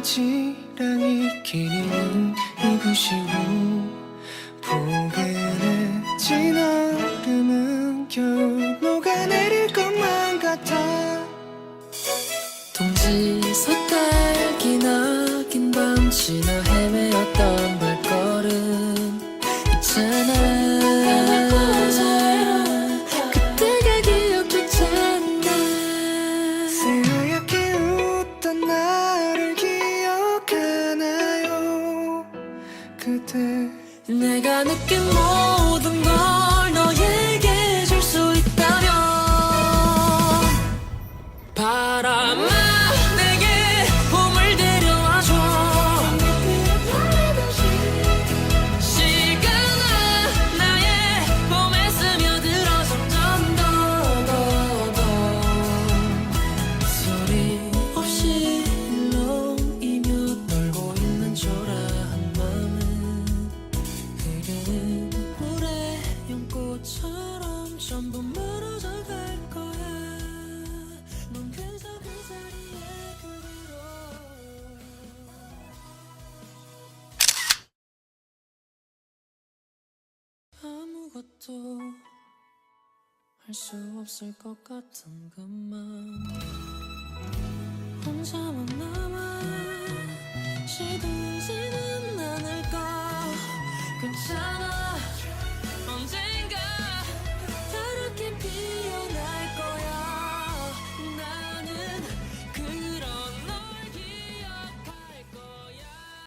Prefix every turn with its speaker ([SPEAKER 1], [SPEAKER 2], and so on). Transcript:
[SPEAKER 1] 바지랑이 끼니는 이부시고 보글에 지나름은 겨우 녹아내릴 것만 같아.
[SPEAKER 2] 동지 솥딸긴 어긴 밤 지나 헤매었던 발걸음. 있잖아.
[SPEAKER 1] 그대.
[SPEAKER 2] 내가 느낀 모든 걸 너에게 줄 수 있다면 바람 아무것도 할 수 없을 것 같은 그만. 혼자만 남아 시도